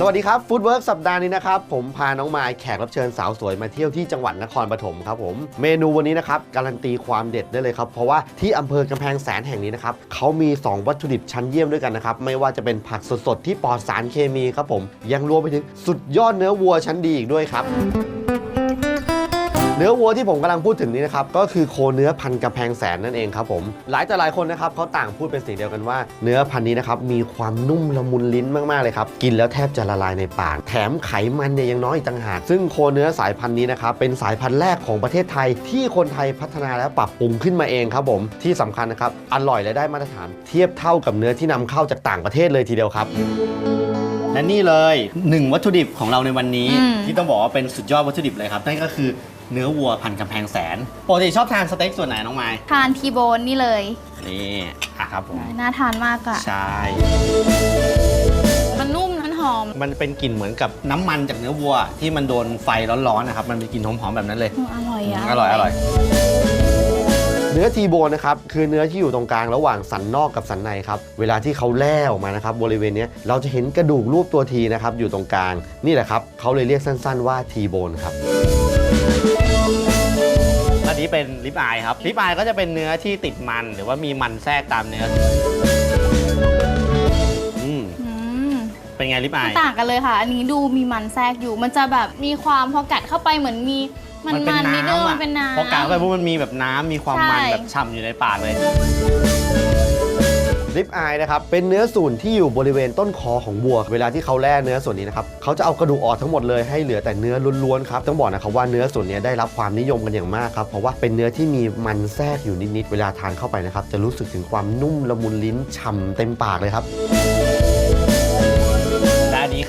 สวัสดีครับฟู้ดเวิร์กสัปดาห์นี้นะครับ ผมพาน้องมายแขกรับเชิญสาวสวยมาเที่ยวที่จังหวัดนครปฐมครับผมเมนูวันนี้นะครับ การันตีความเด็ดได้เลยครับ เพราะว่าที่อำเภอกำแพงแสนแห่งนี้นะครับเขามี 2 วัตถุดิบชั้นเยี่ยมด้วยกันนะครับ ไม่ว่าจะเป็นผักสดๆ ที่ปลอดสารเคมีครับผม ยังรวมไปถึงสุดยอดเนื้อวัวชั้นดีอีกด้วยครับ เนื้อวัวที่ผมกำลังพูดถึงนี้นะครับก็คือโคเนื้อพันธุ์กำแพงแสนนั่นเองครับผมหลายแต่หลายคนนะครับเขาต่างพูดเป็นเสียงเดียวกันว่า เนื้อพันธุ์นี้นะครับมีความนุ่มละมุนลิ้นมากๆเลยครับกินแล้วแทบจะละลายในปากแถมไขมันเนี่ยยังน้อยอีกต่างหากซึ่งโคเนื้อสายพันธุ์นี้นะครับเป็นสายพันธุ์แรกของประเทศไทย ที่คนไทยพัฒนาและปรับปรุงขึ้นมาเองครับผมที่สำคัญนะครับอร่อยและได้มาตรฐาน เทียบเท่ากับเนื้อที่นำเข้าจากต่างประเทศเลยทีเดียวครับและนี่เลยหนึ่งวัตถุดิบของเราในวันนี้อืมที่ต้องบอกว่าเป็นสุดยอดวัตถุดิบเลยครับนั่นก็คือ เนื้อวัวพันกำแพงแสนปกติชอบทานสเต็กส่วนไหนน้องไม้ทานทีโบนนี่เลย นี่อะครับผมน่าทานมากอะใช่ มันนุ่มมันหอม มันเป็นกลิ่นเหมือนกับน้ำมันจากเนื้อวัว ที่มันโดนไฟร้อนๆนะครับ มันเป็นกลิ่นหอมๆแบบนั้นเลยอืมอร่อยอะอร่อยอร่อยเนื้อทีโบนนะครับคือเนื้อที่อยู่ตรงกลางระหว่างสันนอกกับสันในครับเวลาที่เขาแล่ออกมานะครับบริเวณเนี้ยเราจะเห็นกระดูกรูปตัวทีนะครับอยู่ตรงกลางนี่แหละครับเขาเลยเรียกสั้น ๆ ว่าทีโบนครับอั นนี้เป็นลิปอายครับลิปอายก็จะเป็นเนื้อที่ติดมันหรือว่ามีมันแทรกตามเนื้ออืมอืมเป็นไงลิปอายต่างกันเลยค่ะ อันนี้ดูมีมันแทรกอยู่ มันจะแบบมีความพอกัดเข้าไปเหมือนมีมันเป็มันนิดนึงอะมันเป็นน้ำ พอกาเข้าไปปุ๊บมันมีแบบน้ำมีความมันใช่ แบบฉ่ำอยู่ในปากเลย ลิปอายนะครับ เป็นเนื้อส่วนที่อยู่บริเวณต้นคอของวัว เวลาที่เขาแล่เนื้อส่วนนี้นะครับเขาจะเอากระดูกออกทั้งหมดเลยให้เหลือแต่เนื้อล้วนๆครับต้องบอกนะครับว่าเนื้อส่วนนี้ได้รับความนิยมกันอย่างมากครับเพราะว่าเป็นเนื้อที่มีมันแทรกอยู่นิดๆเวลาทานเข้าไปนะครับจะรู้สึกถึงความนุ่มละมุนลิ้นฉ่ำเต็มปากเลยครับ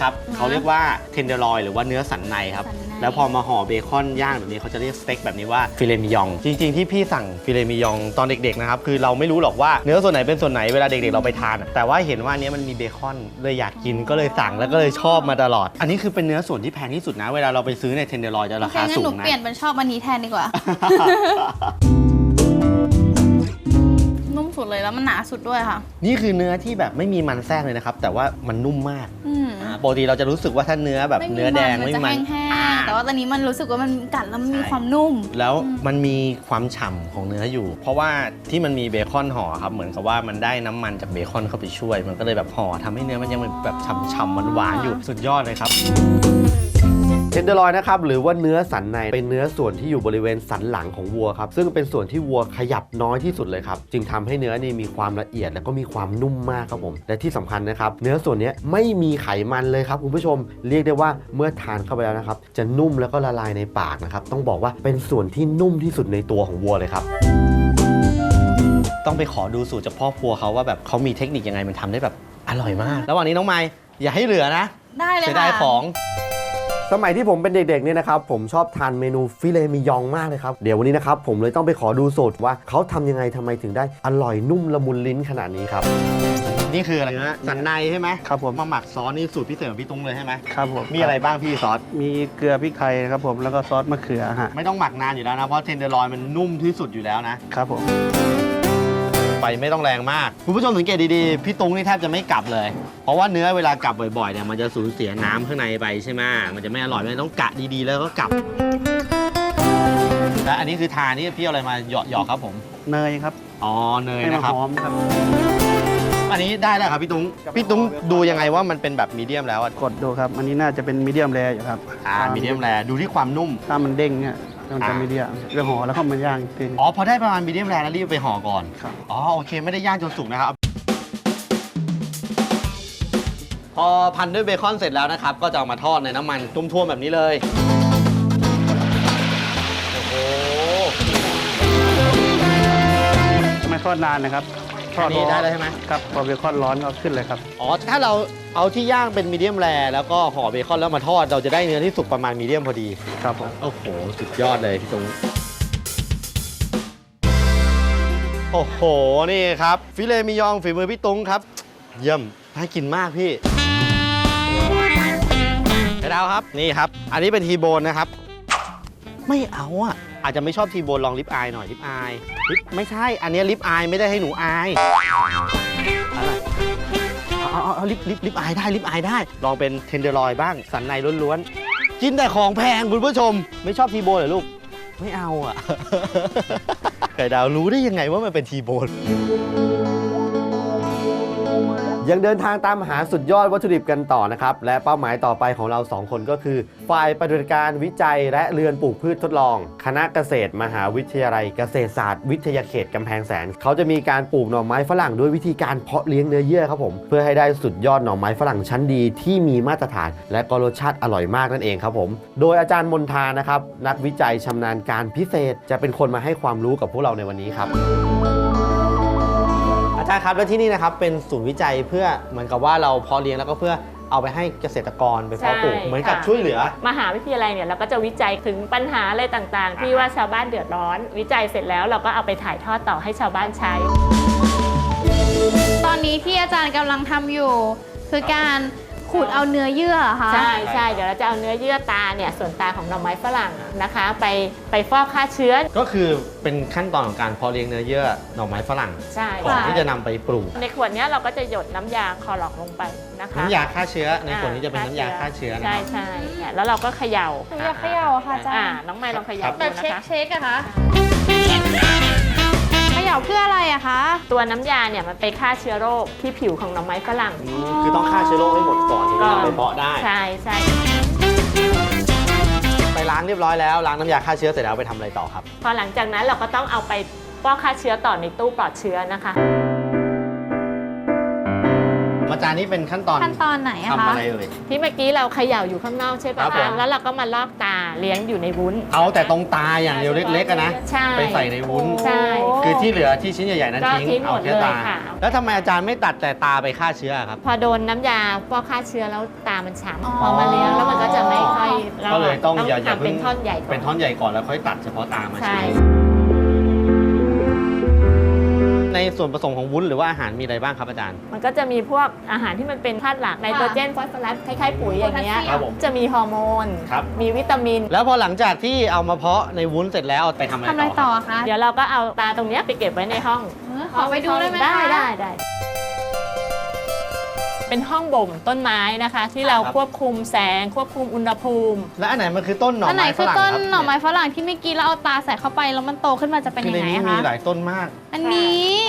ครับเขาเรียกว่าเทนเดอร์ลอยหรือว่าเนื้อสันในครับ สันใน แล้วพอมาห่อเบคอนย่างแบบนี้เขาจะเรียกสเต็กแบบนี้ว่าฟิเลมิยอง จริง ๆ ที่พี่สั่งฟิเลมิยองตอนเด็กๆนะครับคือเราไม่รู้หรอกว่าเนื้อส่วนไหนเป็นส่วนไหนเวลาเด็กๆเราไปทานแต่ว่าเห็นว่าอันเนี้ยมันมีเบคอนเลยอยากกินก็เลยสั่งแล้วก็เลยชอบมาตลอด อันนี้คือเป็นเนื้อส่วนที่แพงที่สุดนะ เวลาเราไปซื้อในเทนเดอร์ลอยจะราโอเคคางั้นสูหนูงนะ เปลี่ยนเป็นชอบอันนี้แทนดีกว่านุ่ม สุดเลยแล้วมันหนาสุดด้วยค่ะ นี่คือเนื้อที่แบบไม่มีมันแทรกเลยนะครับ แต่ว่ามันนุ่มมากอืมอ่าปกติเราจะรู้สึกว่าถ้าเนื้อแบบเนื้อแดงมันไม่จะมีมันแห้งอ่าๆแต่ว่าตอนนี้มันรู้สึกว่ามันกัดแล้วมันมีความนุ่ม แล้วมันมีความฉ่ำของเนื้ออยู่ เพราะว่าที่มันมีเบคอนห่อครับเหมือนกับว่ามันได้น้ำมันจากเบคอนเข้าไปช่วย มันก็เลยแบบห่อทำให้เนื้อมันยังแบบฉ่ำๆหวานๆอยู่สุดยอดเลยครับ เทนเดอร์ลอยนะครับหรือว่าเนื้อสันในเป็นเนื้อส่วนที่อยู่บริเวณสันหลังของวัวครับซึ่งเป็นส่วนที่วัวขยับน้อยที่สุดเลยครับจึงทำให้เนื้อนี่มีความละเอียดและก็มีความนุ่มมากครับผมและที่สำคัญนะครับเนื้อส่วนเนี้ยไม่มีไขมันเลยครับคุณผู้ชมเรียกได้ว่าเมื่อทานเข้าไปแล้วนะครับจะนุ่มแล้วก็ละลายในปากนะครับต้องบอกว่าเป็นส่วนที่นุ่มที่สุดในตัวของวัวเลยครับต้องไปขอดูสูตรจากพ่อครัวเขาว่าแบบเขามีเทคนิคยังไงมันทำได้แบบอร่อยมากระหว่างนี้น้องไม้อย่าให้เหลือนะ ได้เลยเสียค่ะดายของ สมัยที่ผมเป็นเด็กๆเนี่ยนะครับผมชอบทานเมนูฟิเลมิยองมากเลยครับ เดี๋ยววันนี้นะครับผมเลยต้องไปขอดูสูตรว่าเขาทำยังไงทำไมถึงได้อร่อยนุ่มละมุนลิ้นขนาดนี้ครับ นี่คืออะไรนะสันในใช่ไหมครับผมมาหมักซอสนี่สูตรพิเศษของพี่ตุ้งเลยใช่ไหมครับผมมีอะไรบ้างพี่ซอสมีเกลือพริกไทยนะครับผมแล้วก็ซอสมะเขือฮะไม่ต้องหมักนานอยู่แล้วนะเพราะเทนเดอร์ลอยมันนุ่มที่สุดอยู่แล้วนะครับผม ไฟไม่ต้องแรงมาก คุณผู้ชมสังเกตดีๆ พี่ตุ้งนี่แทบจะไม่กลับเลย เพราะว่าเนื้อเวลากลับบ่อยๆเนี่ยมันจะสูญเสียน้ำข้างในไปใช่ไหมมันจะไม่อร่อยมันต้องกะดีๆ แล้วก็กลับและอันนี้คือทานนี่พี่เอาอะไรมาหยอกหยอกครับผม เนยครับ อ๋อเนยให้มันนะครับหอมครับ อันนี้ได้แล้วครับพี่ตุ้ง พี่ตุ้งดูยังไงว่ามันเป็นแบบมีเดียมแล้วอะกดดูครับ อันนี้น่าจะเป็นมีเดียมแรอยู่ครับ อ่า มีเดียมแรดูที่ความนุ่ม ถ้ามันเด้งเนี่ย มันจะอ่า มีเดียมเรื่องห่อแล้วก็มาย่างอีกทีนึงอ๋อพอได้ประมาณมีเดียมแรแล้วรีบไปห่อก่อนครับ อ๋อโอเคไม่ได้ย่างจนสุกนะครับ พอพันด้วยเบคอนเสร็จแล้วนะครับ ก็จะเอามาทอดในน้ำมันท่วมๆแบบนี้เลย โอ้โหไม่ทอดนานนะครับ ทอดอันนี้ได้แล้วใช่ไหมครับพอเบคอนร้อนก็ขึ้นเลยครับ อ๋อ ถ้าเราเอาที่ย่างเป็นมีเดียมแรแล้วก็ห่อเบคอนแล้วมาทอด เราจะได้เนื้อที่สุกประมาณมีเดียมพอดี ครับผม โอ้โห สุดยอดเลยพี่ตุ้งโอ้โห นี่ครับ ฟิเลมิยองฝีมือพี่ตุ้งครับ เยี่ยมน่ากินมากพี่ไปดาวครับ นี่ครับ อันนี้เป็นทีโบนนะครับ ไม่เอาอะ อาจจะไม่ชอบทีโบนลองลิปอายหน่อยลิปอายลิปไม่ใช่ อันนี้ลิปอายไม่ได้ให้หนูอายอะไรเอาเอาเอาลิปลิปลิปอายได้ลิปอายได้ ลองเป็นเทนเดอร์ลอยบ้างสันในล้วนๆ กินแต่ของแพงคุณผู้ชม ไม่ชอบทีโบนเหรอลูก ไม่เอาอะไก่ดาวรู้ได้ยังไงว่ามันเป็นทีโบน ยังเดินทางตามหาสุดยอดวัตถุดิบกันต่อนะครับ และเป้าหมายต่อไปของเรา 2 คนก็คือ ฝ่ายปฏิบัติการวิจัยและเรือนปลูกพืชทดลอง คณะเกษตร มหาวิทยาลัยเกษตรศาสตร์ วิทยาเขตกำแพงแสน เขาจะมีการปลูกหน่อไม้ฝรั่งด้วยวิธีการเพาะเลี้ยงเนื้อเยื่อครับผมเพื่อให้ได้สุดยอดหน่อไม้ฝรั่งชั้นดีที่มีมาตรฐาน และก็รสชาติอร่อยมากนั่นเองครับผมโดยอาจารย์มนทานะครับนักวิจัยชำนาญการพิเศษ จะเป็นคนมาให้ความรู้กับพวกเราในวันนี้ครับ จารย์ครับแล้วที่นี่นะครับเป็นศูนย์วิจัยเพื่อเหมือนกับว่าเราเพาะเลี้ยงแล้วก็เพื่อเอาไปให้เกษตรกรไปเพาะปลูกใช่เหมือนกับค่ะ ช่วยเหลือ มหาวิทยาลัยเนี่ยเราก็จะวิจัยถึงปัญหาอะไรต่างๆ ที่ว่าชาวบ้านเดือดร้อน วิจัยเสร็จแล้วเราก็เอาไปถ่ายทอดต่อให้ชาวบ้านใช้ ตอนนี้ที่อาจารย์กำลังทำอยู่ คือการ ขูดเอาเนื้อเยื่อเหรอค่ะใช่ใช่เดี๋ยวเราจะเอาเนื้อเยื่อตาเนี่ยส่วนตาของหน่อไม้ฝรั่งนะคะ ไปไปฟอกฆ่าเชื้อ ก็คือเป็นขั้นตอนของการเพาะเลี้ยงเนื้อเยื่อหน่อไม้ฝรั่งใช่ก่อนค่ะที่จะนำไปปลูก ในขวดเนี้ยเราก็จะหยดน้ำยาคลอร็อกลงไปนะคะน้ำยาฆ่าเชื้อ ในขวดนี้จะเป็นน้ำยาฆ่าเชื้อนะใช่ครับ ใช่เนี่ยแล้วเราก็เขย่าหนูอยากเขย่าอะค่ะอาจารอ่าย์น้องไม้ลองเขย่าแบบดูเช็นะคคะ เช็คอะคะเขย่าเพื่ออะไรอะคะ ตัวน้ำยาเนี่ยมันไปฆ่าเชื้อโรคที่ผิวของหน่อไม้ฝรั่งอืมคือต้องฆ่าเชื้อโรคให้หมดก่อนถึงจะนำไปเพาะได้ ใช่ใช่ไปล้างเรียบร้อยแล้วล้างน้ำยาฆ่าเชื้อเสร็จแล้วไปทำอะไรต่อครับ พอหลังจากนั้นเราก็ต้องเอาไปฟอกฆ่าเชื้อต่อในตู้ปลอดเชื้อนะคะ อาจารย์นี่เป็นขั้นตอนขั้นตอนไหนอะทำคะอะไรเอ่ย ที่เมื่อกี้เราเขย่าอยู่ข้างนอกใช่ปะครับผมคะแล้วเราก็มาลอกตาเลี้ยงอยู่ในวุ้น เอาแต่ตรงตาอย่างเดียวเล็กๆอะนะ ใช่ ไปใส่ในวุ้น ใช่ คือที่เหลือที่ชิ้นใหญ่ๆนั้นก็ทิ้งทิ้งหมเอาดแค่เลยตา ค่ะ แล้วทำไมอาจารย์ไม่ตัดแต่ตาไปฆ่าเชื้อครับ พอโดนน้ำยาฟอกฆ่าเชื้อแล้วตามันฉ่อ๋อำพอมาเลี้ยงแล้วมันก็จะไม่ค่อยราก็เลยต้องอย่าอย่าทำเพิ่เป็งนท่อนใหญ่ก่เป็นท่อนใหญ่ก่อนแล้วค่อยตัดเฉพาะตามาใช่ใช่ ในส่วนผสมของวุ้นหรือว่าอาหารมีอะไรบ้างครับอาจารย์ มันก็จะมีพวกอาหารที่มันเป็นธาตุหลักไนโตรเจนฟอสฟอรัสคล้ายๆปุ๋ยอย่างเงี้ยครับผมจะมีฮอร์โมน ครับ มีวิตามิน แล้วพอหลังจากที่เอามาเพาะในวุ้นเสร็จแล้วเอาไปทำอะไรทำอะไรต่ต่ออครับอะคะเดี๋ยวเราก็เอาตาตรงเนี้ยไปเก็บไว้ในห้องเออขอไปดูได้ไหมคะ ได้ได้ได้ เป็นห้องบ่มต้นไม้นะคะ ที่เราควบคุมแสงควบคุมอุณหภูมิ และอันไหนมันคือต้นหน่ออันไหนไม้ฝคือรั่งต้นครับหน่อไม้ฝรั่งที่เมื่อกี้เราเอาตาใส่เข้าไปแล้วมันโตขึ้นมาจะเป็นคือยังในไงนี้อะมีคะ หลายต้นมาก อันนี้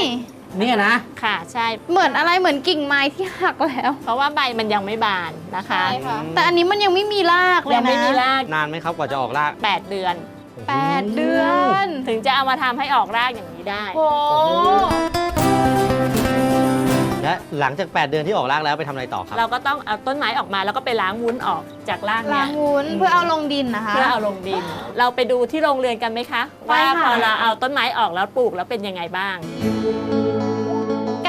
เนี่ยนะ ค่ะใช่ เหมือนอะไรเหมือนกิ่งไม้ที่หักแล้ว เพราะว่าใบมันยังไม่บานนะคะแต่อันนี้มันยังไม่มีรากเลยนะยังไม่มีรากนานไหมครับกว่าจะออกราก8เดือน แปดเดือน ถึงจะเอามาทำให้ออกรากอย่างนี้ได้ โอ้ และหลังจาก 8 เดือนที่ออกรากแล้วไปทำอะไรต่อครับ เราก็ต้องเอาต้นไม้ออกมาแล้วก็ไปล้างวุ้นออกจากรากเนี่ล้าย งวุ้นเพื่อเอาลงดินนะคะ เพื่อเอาลงดิน เราไปดูที่โรงเรือนกันไหมคะ ไปว่าค่ะ พอเราเอาต้นไม้ออกแล้วปลูกแล้วเป็นยังไงบ้าง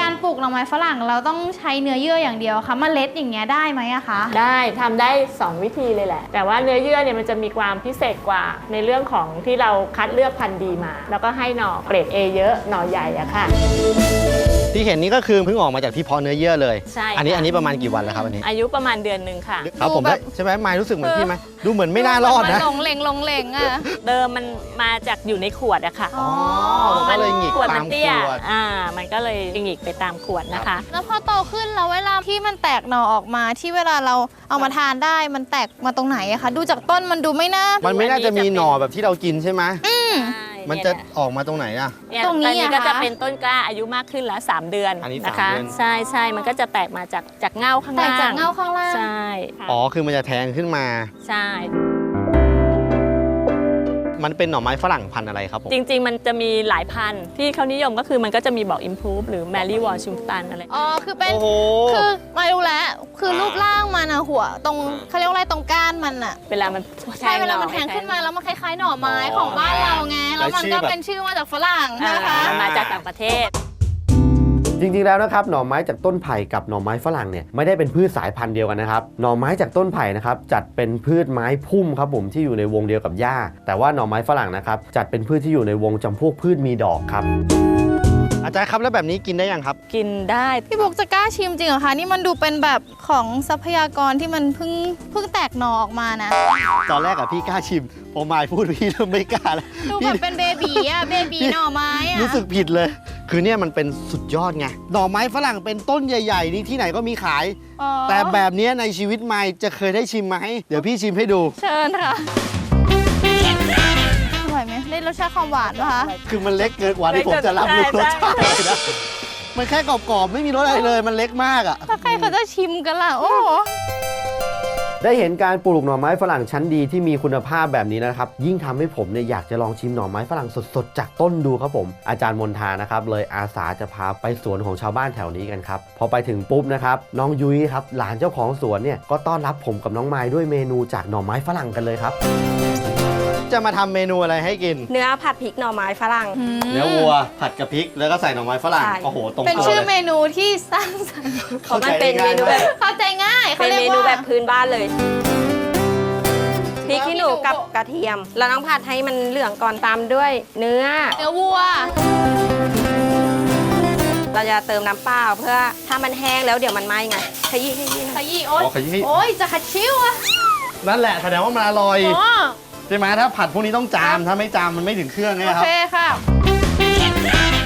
การปลูกหน่อไม้ฝรั่งเราต้องใช้เนื้อเยื่ออย่างเดียวค่ะเมล็ดอย่างเงี้ยได้ไหมอะคะได้ทำได้ 2 วิธีเลยแหละ แต่ว่าเนื้อเยื่อเนี่ยมันจะมีความพิเศษกว่าในเรื่องของที่เราคัดเลือกพันธุ์ดีมา แล้วก็ให้หน่อเกรด A เยอะหน่อใหญ่อะค่ะ ที่เห็นนี้ก็คือเพิ่งออกมาจากที่เพาะเนื้อเยื่อเลย ใช่อันนี้ค่ะ อันนี้ประมาณกี่วันแล้วครับอันนี้อายุประมาณเดือนหนึ่งค่ะ ครับผมดูแบบ ใช่ไหมไมายรู้สึกเหมือนพี่ไหมดูเหมือนไม่น่ารอดนะ หลงเหลงหลงเหลงอะเดิมมันมาจากอยู่ในขวดอะค่ะอ๋อมันก็เลยหงิกขวดตามัมนขเตี้ยวด อ่า มันก็เลยหงิกไปตามขวดนะคะ แล้วพอโตขึ้นแล้วเวลาที่มันแตกหน่อออกมาที่เวลาเราเอามาทานได้มันแตกมาตรงไหนอะคะ ดูจากต้นมันดูไม่น่า มันไม่น่าจะมีหน่อแบบที่เรากินใช่ไหมอืมใช่ มันจะออกมาตรงไหนอะ เนี่ยตรงนี้ตอนนี้อะก็จะคะเป็นต้นกล้าอายุมากขึ้นแล้ว 3 เดือนอันนี้นะสามคะ เดือน ใช่ใช่มันก็จะแตกมาจากจากเง่าข้างแตกล่างจากเงาข้างล่าง ใช่ค่ะอ๋อ คือมันจะแทงขึ้นมา ใช่ มันเป็นหน่อไม้ฝรั่งพันธุ์อะไรครับผม จริง ๆ มันจะมีหลายพันธุ์ที่เขานิยมก็คือมันก็จะมีบอก improve หรือ Mary w a l s h i n g t o n อะไร อ๋อ คือเป็น โอ้โห คือมารู้แล้ว คือรูปร่างมันอะหัว ตรงเขาเรียกว่าอะไรตรงก้านมันอะเวลามันใช่ เวลามันแทงขึ้นมาแล้วมันคล้ายๆหน่อไม้ของบ้านเราไง แล้วมันก็เป็นชื่อมาจากฝรั่งอ่านะคะมาจากต่างประเทศ จริงๆแล้วนะครับหน่อไม้จากต้นไผ่กับหน่อไม้ฝรั่งเนี่ยไม่ได้เป็นพืชสายพันธุ์เดียวกันนะครับหน่อไม้จากต้นไผ่นะครับจัดเป็นพืชไม้พุ่มครับผมที่อยู่ในวงเดียวกับหญ้า แต่ว่าหน่อไม้ฝรั่งนะครับจัดเป็นพืชที่อยู่ในวงจำพวกพืชมีดอกครับอาจารย์ครับแล้วแบบนี้กินได้ยังครับ กินได้พี่บุ๊กจะกล้าชิมจริงเหรอคะนี่มันดูเป็นแบบของทรัพยากรที่มันเพิ่งเพิ่งแตกหน่อออกมานะ ตอนแรกอะพี่กล้าชิมพอมายพูดพี่เริ่มไม่กล้าแล้วดูแบบเป็นเบบีอะเบบีหน่อไม้อะรู้สึกผิดเลย คือเนี่ยมันเป็นสุดยอดไงหน่อไม้ฝรั่งเป็นต้นใหญ่ๆ นี่ที่ไหนก็มีขาย อ๋อแต่แบบเนี้ยในชีวิตไม่จะเคยได้ชิมไหมเดี๋ยวพี่ชิมให้ดู เชิญค่ะอร่อยไหมได้รสชาติความหวานปะคะ คือมันเล็กเกินกว่าที่ผมจะรับรู้รสชาติเลยนะมันแค่กรอบๆไม่มีรสอะไรเลยมันเล็กมากอะ ถ้าใครเขาจะชิมกันล่ะ โอ้โห ได้เห็นการปลูกหน่อไม้ฝรั่งชั้นดีที่มีคุณภาพแบบนี้นะครับ ยิ่งทำให้ผมเนี่ยอยากจะลองชิมหน่อไม้ฝรั่งสดๆ จากต้นดูครับผมอาจารย์มนทานะครับเลยอาสาจะพาไปสวนของชาวบ้านแถวนี้กันครับพอไปถึงปุ๊บนะครับน้องยุ้ยครับหลานเจ้าของสวนเนี่ยก็ต้อนรับผมกับน้องไม้ด้วยเมนูจากหน่อไม้ฝรั่งกันเลยครับ จะมาทำเมนูอะไรให้กิน เนื้อผัดพริกหน่อไม้ฝรั่ง เนื้อวัวผัดกับพริกแล้วก็ใส่หน่อไม้ฝรั่งใช่ โอ้โหตรงเป็นตัวชื่อเลเมยนูที่สร้างสรรค์เพราะมันเป็นเมนูแบบ เข้าใจง่ายเขาเป็นเรียเมกนูว่า แบบพื้นบ้านเลยพริกขี้หนูแล้วกับกระเทียม เราต้องผัดให้มันเหลืองก่อนตามด้วย เนื้อ เนื้อวัว เราจะเติมน้ำเปล่าเพื่อถ้ามันแห้งแล้วเดี๋ยวมันไหม้ไงขยี้ขยี้หขน่อยยี้โอ๊ยอ๋อขยี้ โอ๊ยจะขัดชิวอะนั่นแหละแสดงว่ามันอร่อย อ๋อ ใช่ไหมถ้าผัดพวกนี้ต้องจามถ้าไม่จามมันไม่ถึงเครื่องไงโอครับ เคค่ะ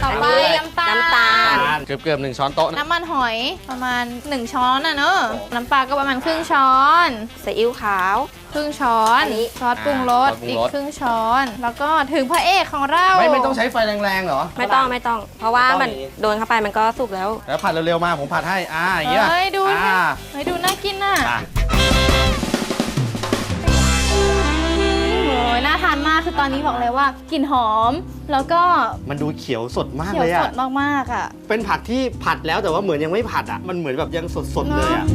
ต่อไปน้ำตาลน้ำตาล เกือบเกือบๆหนึ่งช้อนโต๊ะนะน้ำมันหอยประมาณ 1 ช้อนนะเนอะน้ำปลาก็ประมาณครึ่งช้อน ซีอิ๊วขาว ครึ่งช้อนอันนี้ ซอสปรุงรสอีกครึ่งช้อน แล้วก็ถึงพระเอกของเราไม่ไม่ต้องใช้ไฟแรงๆเหรอ ไม่ต้องไม่ต้อง เพราะว่ามันไม่ต้องโดนเข้าไปมันก็สุกแล้ว แล้วผัดเร็วๆมาผมผัดให้ อ่าอย่างเงี้ยเฮ้ยดูอ่าเฮ้ยดูน่ากินน่ะ อะ ยน่าทานมากคือตอนนี้บอกเลยว่ากลิ่นหอม แล้วก็มันดูเขียวสดมากเขียเลวยสอะดมากๆอะ เป็นผักที่ผัดแล้วแต่ว่าเหมือนยังไม่ผัดอะมันเหมือนแบบยังสดๆเลยอะ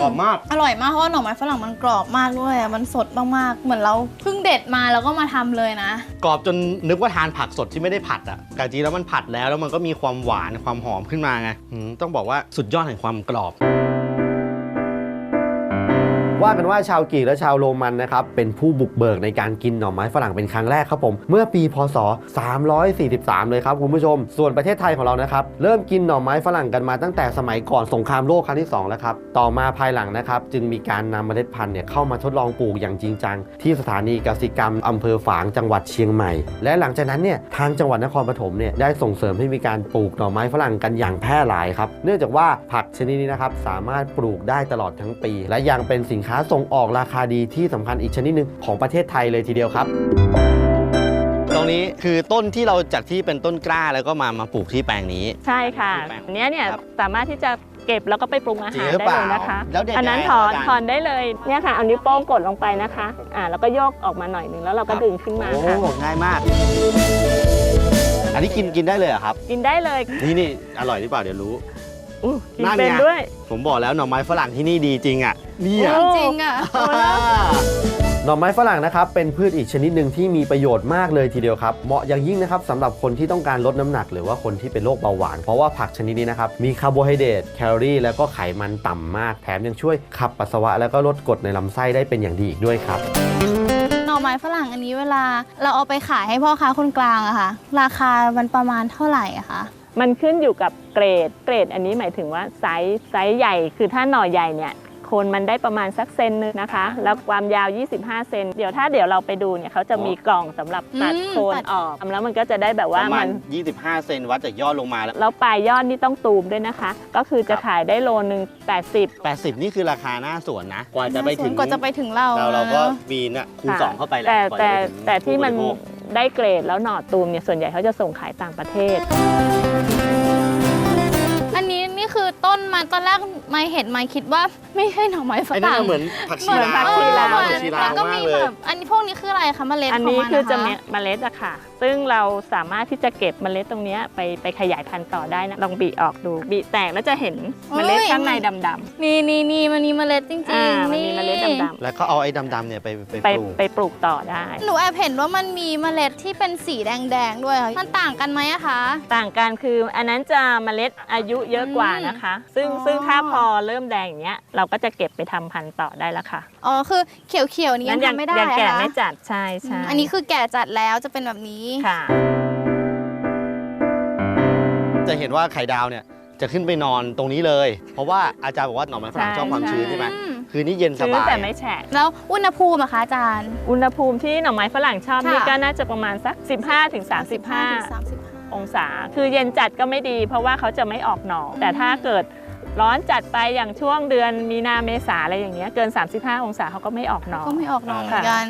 กรอบมาก อร่อยมากเพราะว่าหน่อไม้ฝรั่งมันกรอบมากด้วยอะมันสดมากๆ เหมือนเราเพิ่งเด็ดมาแล้วก็มาทำเลยนะ กรอบจนนึกว่าทานผักสดที่ไม่ได้ผัดอะแต่จริงแล้วมันผัดแล้วแล้วมันก็มีความหวานความหอมขึ้นมาไงอืมต้องบอกว่าสุดยอดแห่งความกรอบ ว่ากันว่าชาวกรีกและชาวโรมันนะครับเป็นผู้บุกเบิกในการกินหน่อไม้ฝรั่งเป็นครั้งแรกครับผมเมื่อปีพศ 343 เลยครับคุณผู้ชม ส่วนประเทศไทยของเรานะครับเริ่มกินหน่อไม้ฝรั่งกันมาตั้งแต่สมัยก่อนสงครามโลกครั้งที่2แล้วครับต่อมาภายหลังนะครับจึงมีการนำเมล็ดพันธุ์เนี่ยเข้ามาทดลองปลูกอย่างจริงจัง ที่สถานีกสิกรรมอำเภอฝางจังหวัดเชียงใหม่ และหลังจากนั้นเนี่ยทางจังหวัดนครปฐมเนี่ยได้ส่งเสริมให้มีการปลูกหน่อไม้ฝรั่งกันอย่างแพร่หลายครับเนื่องจากว่าผักชนิดนี้นะครับสามารถปลูกได้ตลอดทั้งปี และยังเป็นสินค้าส่งออกราคาดีที่สำคัญอีกชนิดหนึ่งของประเทศไทยเลยทีเดียวครับ ตรงนี้คือต้นที่เราจากที่เป็นต้นกล้าแล้วก็มามาปลูกที่แปลงนี้ ใช่ค่ะแปลงอันเนี้ยเนี่ยครับสามารถที่จะเก็บแล้วก็ไปปรุงอาจริหางรหรือได้เปล่าเลยนะคะแล้วเด็ดอันนั้นยังไงถอนอาจารย์ถอนได้เลยเนี่ยค่ะเอานิ้วโป้งกดลงไปนะคะอ่าแล้วก็โยกออกมาหน่อยหนึงแล้วเราก็ดึงขึ้นมาโอ้ค่ะง่ายมาก อันนี้กินกินได้เลยเหรอครับ กินได้เลยนี่นี่อร่อยหรือเปล่าเดี๋ยวรู้ อู้กินนั่นไงเป็นด้วย ผมบอกแล้วหน่อไม้ฝรั่งที่นี่ดีจริงอะเนี่ยโอ้จริงๆอะ หน่อไม้ฝรั่งนะครับ เป็นพืชอีกชนิดหนึ่งที่มีประโยชน์มากเลยทีเดียวครับ เหมาะอย่างยิ่งนะครับสำหรับคนที่ต้องการลดน้ำหนัก หรือว่าคนที่เป็นโรคเบาหวาน เพราะว่าผักชนิดนี้นะครับ มีคาร์โบไฮเดรตแคลอรี่ แล้วก็ไขมันต่ำมาก แถมยังช่วยขับปัสสาวะ แล้วก็ลดกรดในลำไส้ได้เป็นอย่างดีอีกด้วยครับหน่อไม้ฝรั่งอันนี้เวลาเราเอาไปขายให้พ่อค้าคนกลางอะค่ะ ราคามันประมาณเท่าไหร่อะคะ มันขึ้นอยู่กับเกรด เกรดอันนี้หมายถึงว่าไซส์ไซส์ใหญ่ คือถ้าหน่อใหญ่เนี่ยโคนมันได้ประมาณสักเซนนึงนะคะ แล้วความยาว 25 เซน เดี๋ยวถ้าเดี๋ยวเราไปดูเนี่ยเขาจะมีกล่องสำหรับตัดอืมโคนตัดออกแล้วมันก็จะได้แบบปว่าระมามัณน 25 เซนวัดจากยอดลงมาแล้ว แล้วปลายยอดนี่ต้องตูมด้วยนะคะ ก็คือจะขายได้โลนึง80 80 นี่คือราคาหน้าสวนนะ กว่าจะไปถึงกว่าจะไปถึงเราเราเราก็นะ มีน่ะคูณค่ะสองเข้าไปแหละแต่กว่าจะแต่ไปถึงแต่ที่มันผู้บริโภค ได้เกรดแล้วหน่อตูมเนี่ยส่วนใหญ่เขาจะส่งขายต่างประเทศอั นนี้นี่คือต้นมันตอนแรกไม่เห็นไม่คิดว่าไม่ใช่หน่อไม้ฝไอ้นั่นรั่งนะเหมือนผักชีเหมือนลาผักชีลาวเออผักชีลาแล้ววก็มามีกเลแบย บอันนี้พวกนี้คืออะไรคะเมล็ดอันของนี้มันคือจะนะเมคะเมล็ดอะค่ะ ซึ่งเราสามารถที่จะเก็บเมล็ดตรงเนี้ยไปไปขยายพันธุ์ต่อได้นะ ลองบีออกดู บีแตกแล้วจะเห็นเมล็ดข้างในดำนี่นี่นี่มันมีเมล็ดจริงๆอ่าๆมันมีเมล็ดดำแล้วก็เอาไอ้ดำๆเนี่ยไปไปๆไปปลูก ไปปลูกต่อได้ หนูแอบเห็นว่ามันมีเมล็ดที่เป็นสีแดงๆด้วยค่ะมันต่างกันไหมอะคะ ต่างกันคืออันนั้นจะเมล็ดอายุเยอะกว่านะคะ ซึ่งอ๋อซึ่งถ้าพอเริ่มแดงอย่างเงี้ยเราก็จะเก็บไปทำพันธุ์ต่อได้แล้วค่ะอ๋อคือเขียวๆนี้ยังยัทำไม่ได้ยังแก่อะคะไม่จัดใช่ใช่อันนี้คือแก่จัดแล้วจะเป็นแบบนี้ค่ะ จะเห็นว่าไข่ดาวเนี่ยจะขึ้นไปนอนตรงนี้เลย เพราะว่าอาจารย์บอกว่าหน่อไม้ฝรั่งใช่ชอบความชื้นใช่ไหมอืมคือนี่เย็นสชื้นบายแต่ไม่แฉะแล้วอุณหภูมิอะคะอาจารย์ อุณหภูมิที่หน่อไม้ฝรั่งชอบค่ะนี่ก็น่าจะประมาณสัก 15-35ถึ ง35องศา คือเย็นจัดก็ไม่ดี เพราะว่าเขาจะไม่ออกหน่อแต่ถ้าเกิดร้อนจัดไปอย่างช่วงเดือนมีนาเมษาอะไรอย่างเงี้ยเกิน 35 องศาเขาก็ไม่ออกหน่อก็ไม่ออกหนอนเหมือนกัน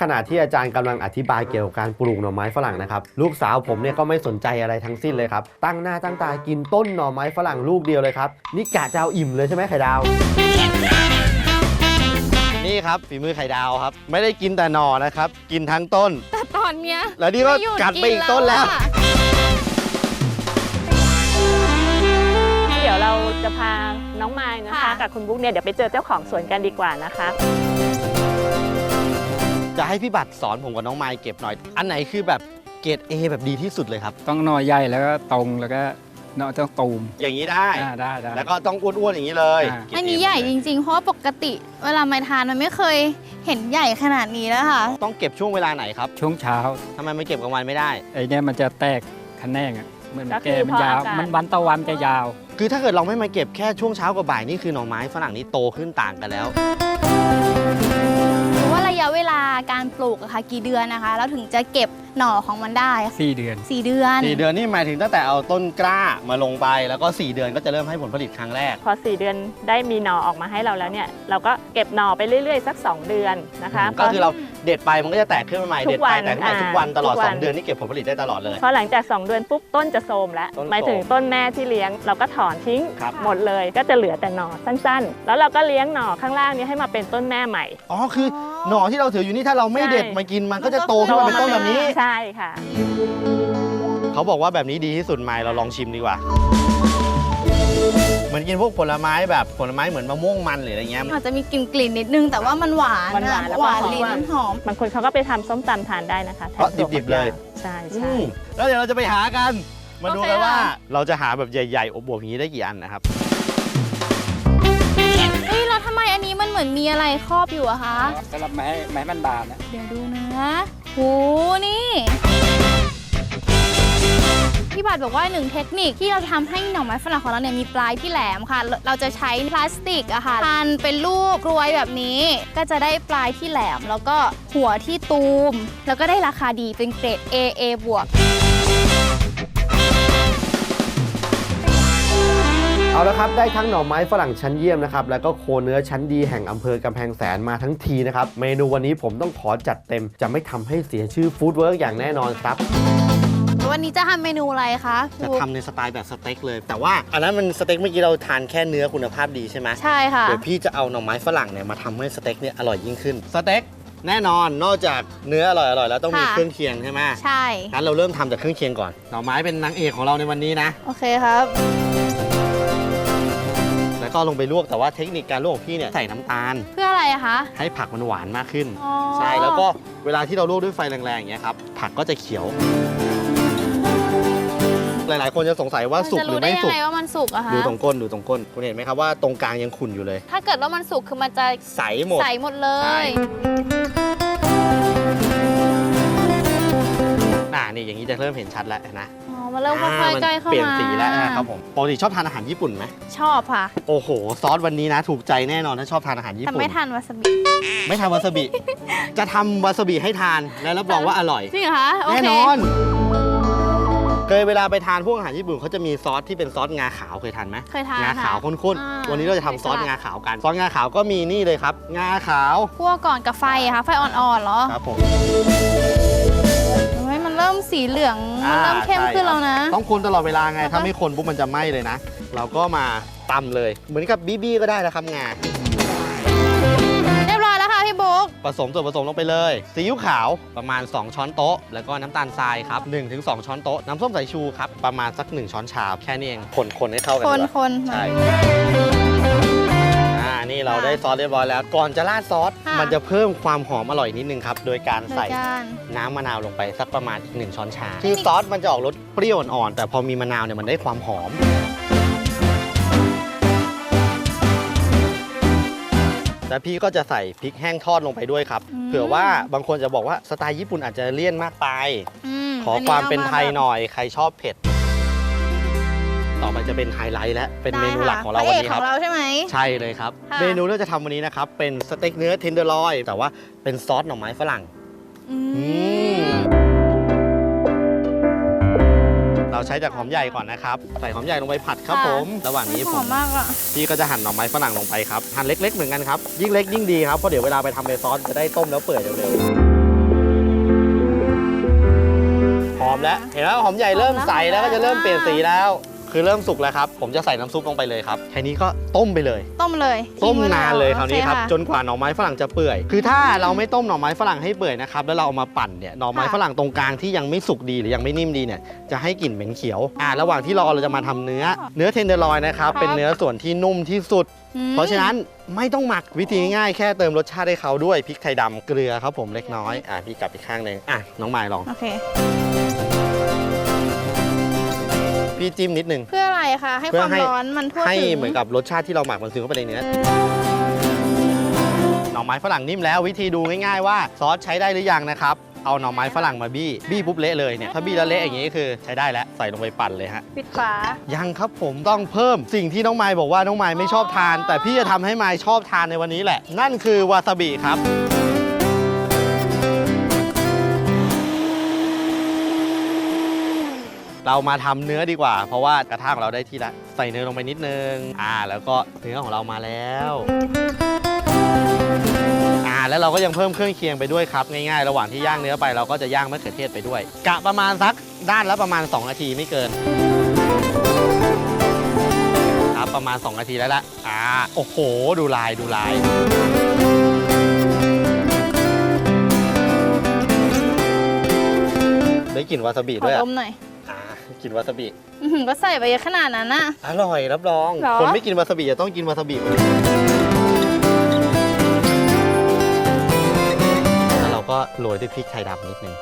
ขณะที่อาจารย์กำลังอธิบายเกี่ยวกับการปลูกหน่อไม้ฝรั่งนะครับ ลูกสาวผมเนี่ยก็ไม่สนใจอะไรทั้งสิ้นเลยครับ ตั้งหน้าตั้งตากินต้นหน่อไม้ฝรั่งลูกเดียวเลยครับ นี่กะจะเอาอิ่มเลยใช่ไหมไข่ดาว นี่ครับฝีมือไข่ดาวครับ ไม่ได้กินแต่หน่อนะครับ กินทั้งต้น แต่ตอนเนี้ยแล้วนี่ก็ไม่หยุกัดไปอีกต้นแล้ว อะเดี๋ยวเราจะพาน้องไม้นะคะ กับคุณบุ๊กเนี่ยเดี๋ยวไปเจอเจ้าของสวนกันดีกว่านะคะ จะให้พี่บัตรสอนผมกับน้องไมค์เก็บหน่อย อันไหนคือแบบเกรด A แบบดีที่สุดเลยครับ ต้องหน่อใหญ่แล้วก็ตรงแล้วก็ เนาะต้องตูมอย่างนี้ได้ อ่าได้ได้ แล้วก็ต้องอ้วนๆอย่างนี้เลยอ่าเกรด A อันนี้ใหญ่จริง ๆ เพราะว่าปกติเวลาไม่ทานมันไม่เคยเห็นใหญ่ขนาดนี้แล้วค่ะ ต้องเก็บช่วงเวลาไหนครับช่วงเช้าทำไมไม่เก็บกลางวันไม่ได้ ไอ้เนี่ยมันจะแตกคะแนงอะเหมือนก็คือแก่มันยาว พออากาศ มันวันต่อวันจะยาว คือถ้าเกิดเราไม่มาเก็บแค่ช่วงเช้ากับบ่ายนี่คือหน่อไม้ฝรั่งนี่โตขึ้นต่างกันแล้วหรือว่าระ ยะเวลาการปลูกอะค่ะกี่เดือนนะคะแล้วถึงจะเก็บหน่อของมันได้4เดือน สี่เดือน 4 เดือนนี่หมายถึงตั้งแต่เอาต้นกล้ามาลงไป แล้วก็ 4 เดือนก็จะเริ่มให้ผลผลิตครั้งแรก พอ 4 เดือนได้มีหน่อออกมาให้เราแล้วเนี่ย เราก็เก็บหน่อไปเรื่อยๆ สัก 2 เดือนนะคะก็คือเราเด็ดไปมันก็จะแตกขึ้นมาใหม่ทุเด็ดกวัไปนแตกขึ้นมาทุกวันอ่าตลอด ทุกวัน 2 เดือนนี่เก็บผลผลิตได้ตลอดเลย พอหลังจาก 2 เดือนปุ๊บต้นจะโทรมแล้วต้นโทรมหมายถึงต้นแม่ที่เลี้ยงเราก็ถอนทิ้งครับ หมดเลย ก็จะเหลือแต่หน่อสั้นๆ แล้วเราก็เลี้ยงหน่อข้างล่างนี้ให้มาเป็นต้นแม่ใหม่ อ๋อคือ หน่อที่เราถืออยู่นี่ถ้าเราไม่ใช่เด็ดมากินมันก็จะโตขึ้นมาเป็นต้นแบบนี้ใช่ค่ะ เขาบอกว่าแบบนี้ดีที่สุดไหมเราลองชิมดีกว่าเหมือนกินพวกผลไม้แบบผลไม้เหมือนมะม่วงมันหรืออะไรเงี้ยอาจจะมีกลิ่นกลิ่นๆนิดนึงแต่ว่ามันหวานมันหวานอะแล้วก็หวานหอมลิ้นหอมบางคนเขาก็ไปทำส้มตำทานได้นะคะแทนเพราะตัวดิบๆเลยใช่อืใช่มแล้วเดี๋ยวเราจะไปหากัน มาดูโอเคกันว่าค่ะเราจะหาแบบใหญ่ๆอบๆอย่างนี้ได้กี่อันนะครับ มอันนี้มันเหมือนมีอะไรครอบอยู่อะคะสำหรับไม้ไม้มันบานนะเดี๋ยวดูนะโหนี่ พี่บัตรบอกว่าหนึ่งเทคนิคที่เราทำให้หน่อไม้ฝรั่งของเราเนี่ยมีปลายที่แหลมค่ะ เราเราจะใช้พลาสติกอะค่ะพันเป็นรูปกรวยแบบนี้ ก็จะได้ปลายที่แหลม แล้วก็หัวที่ตูม แล้วก็ได้ราคาดีเป็นเกรด AA บวก เอาละครับได้ทั้งหน่อไม้ฝรั่งชั้นเยี่ยมนะครับแล้วก็โคเนื้อชั้นดีแห่งอำเภอกำแพงแสนมาทั้งทีนะครับเมนูวันนี้ผมต้องขอจัดเต็ม จะไม่ทำให้เสียชื่อฟู้ดเวิร์กอย่างแน่นอนครับ วันนี้จะทำเมนูอะไรคะจะทำในสไตล์แบบสเต็กเลย แต่ว่าอันนั้นมันสเต็กเมื่อกี้เราทานแค่เนื้อคุณภาพดีใช่ไหมใช่ค่ะ เดี๋ยวพี่จะเอาหน่อไม้ฝรั่งเนี่ยมาทำให้สเต็กเนี่ยอร่อยยิ่งขึ้นสเต็กแน่นอนนอกจากเนื้ออร่อยอร่อยแล้วต้องมีค่ะ เครื่องเคียงใช่ไหมใช่ งั้นเราเริ่มทำจากเครื่องเคียงก่อนหน่อไม้เป็นนางเอกของเราในวันนี้นะ โอเคครับ แล้วก็ลงไปลวกแต่ว่าเทคนิคการลวกของพี่เนี่ยใส่น้ำตาล เพื่ออะไรอะคะ ให้ผักมันหวานมากขึ้นอ๋อใช่แล้วก็เวลาที่เราลวกด้วยไฟแรงๆอย่างเงี้ยครับผักก็จะเขียว หลายๆ คนจะสงสัยว่าสุกหรือไม่สุกมันจะรู้ได้ยังไงว่ามันสุกอะคะดูตรงก้นดูตรงก้นคุณเห็นไหมครับว่าตรงกลางยังขุ่นอยู่เลย ถ้าเกิดว่ามันสุกคือมันจะใสหมดใสหมดเลใช่ยน่านี่อย่างนี้จะเริ่มเห็นชัดแล้วนะอ๋อ มันเริ่มค่อ่าอยมันๆใกล้เข้ามาเปลี่ยนสีแล้วนะครับผมปกติชอบทานอาหารญี่ปุ่นไหมชอบค่ะ โอ้โห ซอสวันนี้นะ ถูกใจแน่นอนถ้าชอบทานอาหารญี่แต่ปุ่นไม่ทานวาซาบิไม่ทานวาซาบิ จะทำวาซาบิให้ทานและรับรองว่าอร่อยจริงเหรอคะโอแน่เคนอน เคยเวลาไปทานพวกอาหารญี่ปุ่นเขาจะมีซอสที่เป็นซอสงาขาวเคยทานไหมเคยทานงาขาวค่ะข้นอ่าๆวันนี้เราจะทำซอสในสลัดงาขาวกัน ซอสงาขาวก็มีนี่เลยครับ งาขาวคั่วก่อนกับไฟอะคะไฟอ่อนๆเหรอครับผมเฮ้ยมันเริ่มสีเหลือง มันเริ่มอ่าเข้มใช่ขึ้นครับแล้วนะ ต้องคนตลอดเวลาไงแล้วก็ถ้าไม่คนปุ๊บมันจะไหม้เลยนะ เราก็มาตำเลย เหมือนกับบีบี้ก็ได้นะครับงาเรียบร้อยแล้วค่ะพี่บุ๊กผสมส่วนผสมลงไปเลยซีอิ๊วขาวประมาณ 2 ช้อนโต๊ะ แล้วก็น้ำตาลทรายครับ1-2 ช้อนโต๊ะ น้ำส้มสายชูครับ ประมาณสัก 1 ช้อนชา แค่นี้เองคนๆให้เข้ากันคนดีกว่าคนใช่อ่า นี่เราได้ซอสเรียบร้อยแล้ว ก่อนจะราดซอส ค่ะมันจะเพิ่มความหอมอร่อยนิดนึงครับ โดยการโดยใส่การ น้ำมะนาวลงไปสักประมาณอีกหนึ่งช้อนชา คือซอสมันจะออกรสเปรี้ยวอ่อนๆแต่พอมีมะนาวเนี่ยมันได้ความหอม แล้วพี่ก็จะใส่พริกแห้งทอดลงไปด้วยครับ อืม เผื่อว่าบางคนจะบอกว่าสไตล์ญี่ปุ่นอาจจะเลี่ยนมากไปมขอความเป็นไทยแบบหน่อยใครชอบเผ็ด ต่อไปจะเป็นไฮไลท์และเป็นได้เมนูหลักค่ะของเราพะวันเอกนี้ขคอรับงเราใช่ไหมใช่เลยครับค่ะเมนูที่เราจะทำวันนี้นะครับ เป็นสเต็กเนื้อเทนเดอร์ลอย แต่ว่าเป็นซอสหน่อไม้ฝรั่งอือืมมเราใช้จากหอมใหญ่ก่อนนะครับ ใส่หอมใหญ่ลงไปผัดครับผม ระหว่างนี้หผอมมมากอะพี่ก็จะหั่นหน่อไม้ฝรั่งลงไปครับ หั่นเล็ก ๆ เหมือนกันครับ ยิ่งเล็กยิ่งดีครับ เพราะเดี๋ยวเวลาไปทำเป็นซอสจะได้ต้มแล้วเปื่อยเร็วๆ หอมแล้ว เห็นแล้วหอมใหญ่เริ่มใสแล้วก็จะเริ่มเปลี่ยนสีแล้ว คือเริ่มสุกแล้วครับ ผมจะใส่น้ำซุปลงไปเลยครับแค่นี้ก็ต้มไปเลย ต้มเลยต้มทิ้งไว้นานเลยคราวนี้ครับโอเะ จนกว่าหน่อไม้ฝรั่งจะเปื่อย คือถ้าเราไม่ต้มหน่อไม้ฝรั่งให้เปื่อยนะครับแล้วเราเอามาปั่นเนี่ยหน่อไม้ค่ะ ฝรั่งตรงกลางที่ยังไม่สุกดีหรือยังไม่นิ่มดีเนี่ยจะให้กลิ่นเหม็นเขียวอ่าระหว่างที่รอเราจะมาทำเนื้อ เนื้อเทนเดอร์ลอยนะครับครับเป็นเนื้อส่วนที่นุ่มที่สุด อืมเพราะฉะนั้นไม่ต้องหมักวิธีง่ายๆแค่เติมรสชาติให้เขาด้วยพริกไทยดำเกลือครับผมเล็กน้อยอะพี่กลับอีกข้างหนึ่งอะน้องไม้ลอง โอเค พี่จิ้มนิดนึง เพื่ออะไรคะ ให้เพื่คอวามให้ร้อนมันทั่วให้ถึงเหมือนกับรสชาติที่เราหมักมันซึมเข้าไปในเนื้อหน่อไม้ฝรั่งนิ่มแล้ววิธีดูง่ายๆว่าซอสใช้ได้หรือยังนะครับเอาหน่อไม้ฝรั่งมาบี้บี้ปุ๊บเละเลยเนี่ยถ้าบี้แล้วเละอย่างนี้คือใช้ได้แล้วใส่ลงไปปั่นเลยฮะปิดฝายังครับผมต้องเพิ่มสิ่งที่น้องไม้บอกว่าน้องไม้ไม่ชอบทาน แต่พี่จะทำให้ไม้ชอบทานในวันนี้แหละ นั่นคือวาซาบิครับ เรามาทำเนื้อดีกว่า เพราะว่ากระทะของเราได้ที่ละใส่เนื้อลงไปนิดนึงอ่าแล้วก็เนื้อของเรามาแล้วอ่าแล้วเราก็ยังเพิ่มเครื่องเคียงไปด้วยครับง่ายๆ ระหว่างที่ย่างเนื้อไปเราก็จะย่างมะเขือเทศไปด้วย กะประมาณสักด้านละประมาณ 2 นาทีไม่เกินครับประมาณ 2 นาทีแล้วละอ่าโอ้โห ดูลายดูลายได้กลิ่นวาซาบิด้วยอะมหน่อย กลิ่นวาซาบิอื้อหือก็ใส่ไปเยอะขนาดนั้นน่ะอร่อยรับรองเหรอ คนไม่กินวาซาบิจะต้องกินวาซาบิแล้วเราก็โรยด้วยพริกไทยดำนิดนึง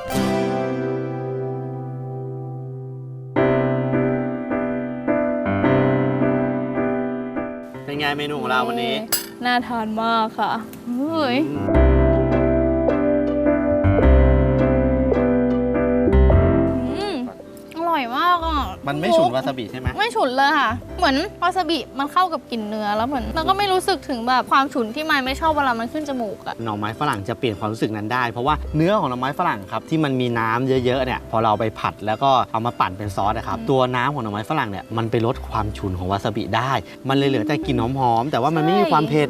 เป็นไงเมนูของเราวันนี้ น่าทานมากค่ะเฮ้ย อื ร่อยมากอะมันไม่ฉุนวาซาบิใช่ไหมไม่ฉุนเลยค่ะ เหมือนวาซาบิมันเข้ากับกลิ่นเนื้อแล้วเหมือนแล้วก็ไม่รู้สึกถึงแบบความฉุนที่ไม่ไม่ชอบเวลามันขึ้นจมูกอะหน่อไม้ฝรั่งจะเปลี่ยนความรู้สึกนั้นได้ เพราะว่าเนื้อของหน่อไม้ฝรั่งครับที่มันมีน้ำเยอะๆเนี่ยพอเราเอาไปผัดแล้วก็เอามาปั่นเป็นซอสนะครับตัวน้ำของหน่อไม้ฝรั่งเนี่ยมันไปลดความฉุนของวาซาบิได้ มันเลยเหลือแต่กลิ่นหอมๆแต่ว่ามันไม่มีความเผ็ด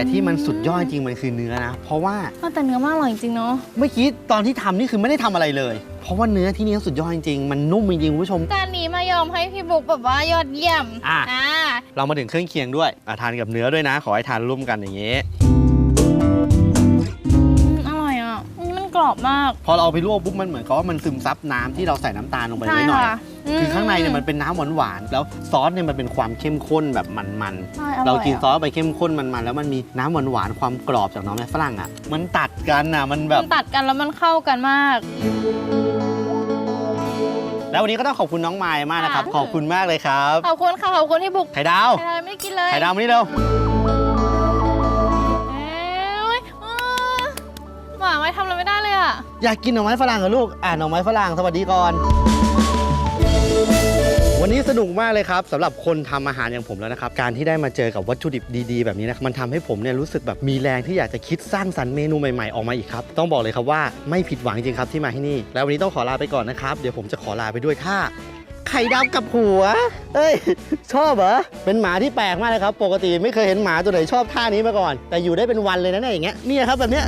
แต่ที่มันสุดยอดจริงๆมันคือเนื้อนะ เพราะว่าแต่เนื้อมันอร่อยจริงๆเนาะเมื่อกี้ตอนที่ทำนี่คือไม่ได้ทำอะไรเลย เพราะว่าเนื้อที่นี่สุดยอดจริงๆมันนุ่มจริงๆคุณผู้ชมจานนี้มายอมให้พี่บุ๊กแบบว่ายอดเยี่ยมอะอ่าเรามาถึงเครื่องเคียงด้วยอะทานกับเนื้อด้วยนะ ขอให้ทานร่วมกันอย่างนี้อืมอร่อยอะอันนี้มันกรอบมาก พอเราเอาไปลวกปุ๊บมันเหมือนกับว่ามันซึมซับน้ำที่เราใส่น้ำตาลลงไปไว้หน่อย ค่ะคือข้างในเนี่ยมันเป็นน้ำหวานๆแล้วซอสเนี่ยมันเป็นความเข้มข้นแบบมันใช่อๆอยเรากินอะซอสไปเข้มข้นมันๆแล้วมันมีน้ำหวานๆความกรอบจากน้องแม่ฝรั่งอะ มันตัดกันอะมันแบบมันตัดกันแล้วมันเข้ากันมากแล้ววันนี้ก็ต้องขอบคุณน้องไมายมากนะครับค่ะขอบคุณมากเลยครับ ขอบคุณค่ะ ขอบคุณที่บุก ไข่ดาวใครไม่ได้กินเลย ไข่ดาวมานี่เร็วเอ้ยเออหมาไม่ทำอะไรไม่ได้เลยอะ อยากกินหน่อไม้ฝรั่งเหรอลูก อ่าหน่อไม้ฝรั่ง สวัสดีก่อน วันนี้สนุกมากเลยครับสำหรับคนทำอาหารอย่างผมแล้วนะครับการที่ได้มาเจอกับวัตถุดิบดีๆ แบบนี้นะมันทำให้ผมเนี่ยรู้สึกแบบมีแรงที่อยากจะคิดสร้างสรรค์เมนูใหม่ๆออกมาอีกครับต้องบอกเลยครับว่าไม่ผิดหวังจริงครับที่มาที่นี่ แล้ววันนี้ต้องขอลาไปก่อนนะครับเดี๋ยวผมจะขอลาไปด้วยท่าไข่ดาวกับหัว เอ้ย ชอบเหรอ เป็นหมาที่แปลกมากเลยครับ ปกติไม่เคยเห็นหมาตัวไหนชอบท่านี้มาก่อน แต่อยู่ได้เป็นวันเลยนะเนี่ยอย่างเงี้ย เนี่ยครับแบบเนี้ย